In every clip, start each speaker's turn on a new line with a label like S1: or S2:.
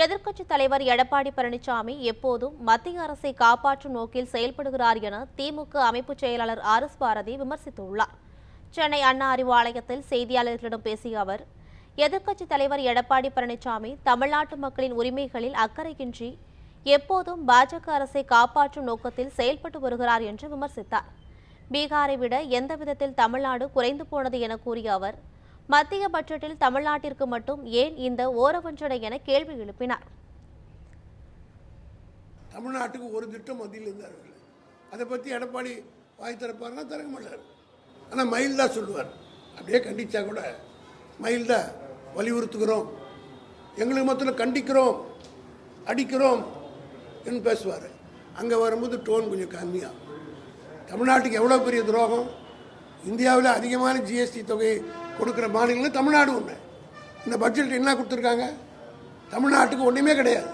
S1: எதிர்க்கட்சித் தலைவர் எடப்பாடி பழனிசாமி எப்போதும் மத்திய அரசை காப்பாற்றும் நோக்கில் செயல்படுகிறார் என திமுக அமைப்புச் செயலாளர் ஆர் எஸ் பாரதி விமர்சித்துள்ளார். சென்னை அண்ணா அறிவாலயத்தில் செய்தியாளர்களிடம் பேசிய அவர் எதிர்க்கட்சித் தலைவர் எடப்பாடி பழனிசாமி தமிழ்நாட்டு மக்களின் உரிமைகளில் அக்கறையின்றி எப்போதும் பாஜக அரசை காப்பாற்றும் நோக்கத்தில் செயல்பட்டு வருகிறார் என்று விமர்சித்தார். பீகாரை விட எந்த விதத்தில் தமிழ்நாடு குறைந்து போனது என கூறிய அவர் மத்திய பட்ஜெட்டில் தமிழ்நாட்டிற்கு மட்டும் ஏன் இந்த ஓரவஞ்சனை என கேள்வி எழுப்பினார்?
S2: தமிழ்நாட்டுக்கு ஒரு திட்டம் மத்தியில் இருந்தார்கள். அதை பற்றி எடப்பாடி வாய் திறப்பாருன்னா திறக்க மாட்டார். ஆனால் தான் சொல்லுவார். அப்படியே கண்டிச்சா கூட மைல்டா வலியுறுத்துகிறோம். எங்களுக்கு மொத்தத்தில் கண்டிக்கிறோம் அடிக்கிறோம் என்று பேசுவார். அங்கே வரும்போது டோன் கொஞ்சம் கம்மியாக தமிழ்நாட்டுக்கு எவ்வளோ பெரிய துரோகம்? இந்தியாவில் அதிகமான ஜிஎஸ்டி தொகையை கொடுக்குற மாநிலங்கள் தமிழ்நாடு ஒன்று இந்த பட்ஜெட் என்ன கொடுத்துருக்காங்க? தமிழ்நாட்டுக்கு ஒன்றுமே கிடையாது.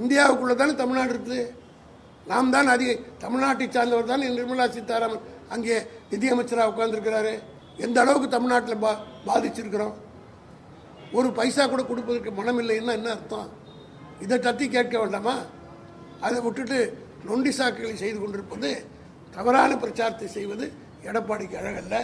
S2: இந்தியாவுக்குள்ளே தானே தமிழ்நாடு இருக்குது. நாம் தான் அதிக தமிழ்நாட்டை சார்ந்தவர் தான் நிர்மலா சீதாராமன். அங்கே நிதியமைச்சராக உட்காந்துருக்கிறாரு எந்த அளவுக்கு தமிழ்நாட்டில் பா பாதிச்சிருக்கிறோம். ஒரு பைசா கூட கொடுப்பதற்கு மனம் இல்லைன்னா என்ன அர்த்தம்? இதை தட்டி கேட்க வேண்டாமா? அதை விட்டுட்டு நொண்டி சாக்குகளை செய்து கொண்டிருப்பது தவறான பிரச்சாரத்தை செய்வது எடப்பாடிக்கு அழகல்ல.